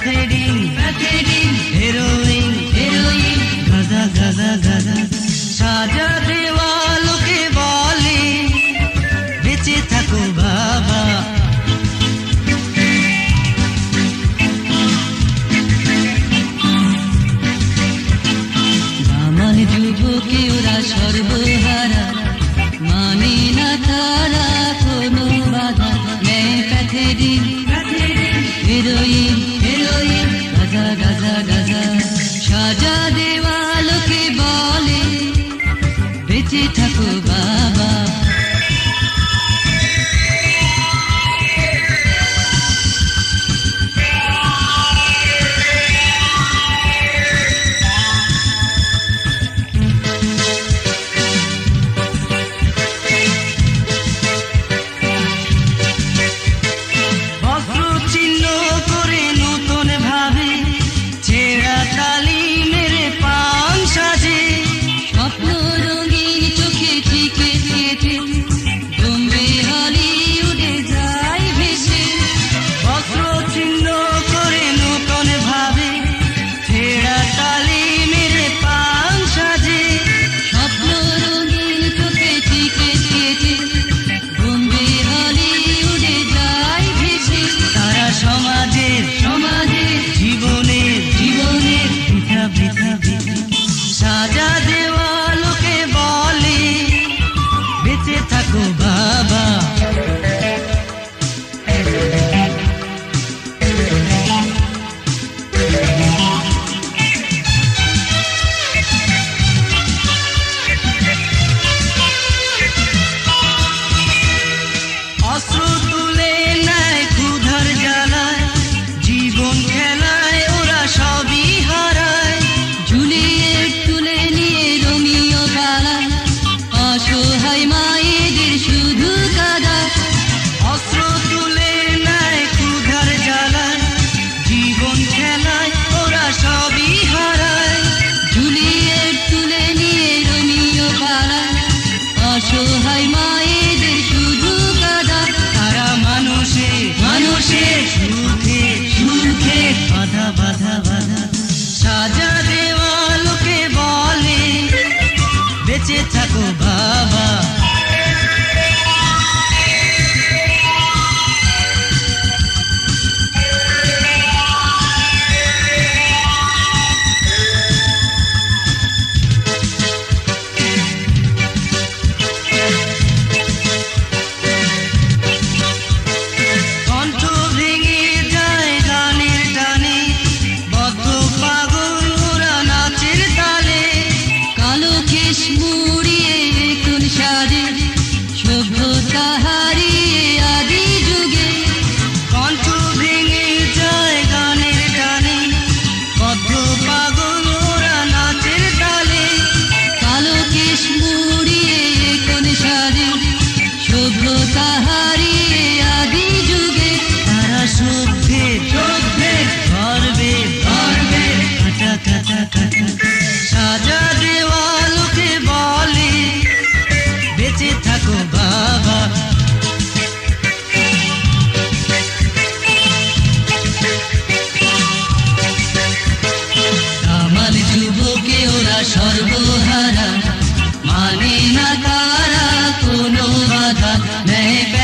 প্যাথেডিং প্যাথেডিং সাজা দেওয়া বলে বেঁচে থাকো বাবা দামান যুবকে ওরা সর্বহারা মানে না তারা কোনো বাধা নেই pethidine heroin Tita Baba. بابا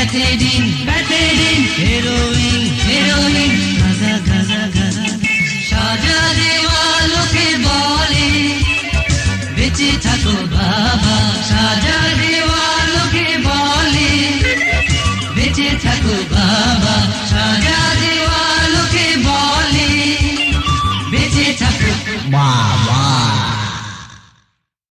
pethidine pethidine, heroin heroin, গাজা গাজা গাজা। সাজা দেওয়া লোকে বলে, বেঁচে থাকো বাবা। সাজা দেওয়া লোকে বলে, বেঁচে থাকো বাবা। সাজা দেওয়া লোকে বলে, বেঁচে থাকো। বাবা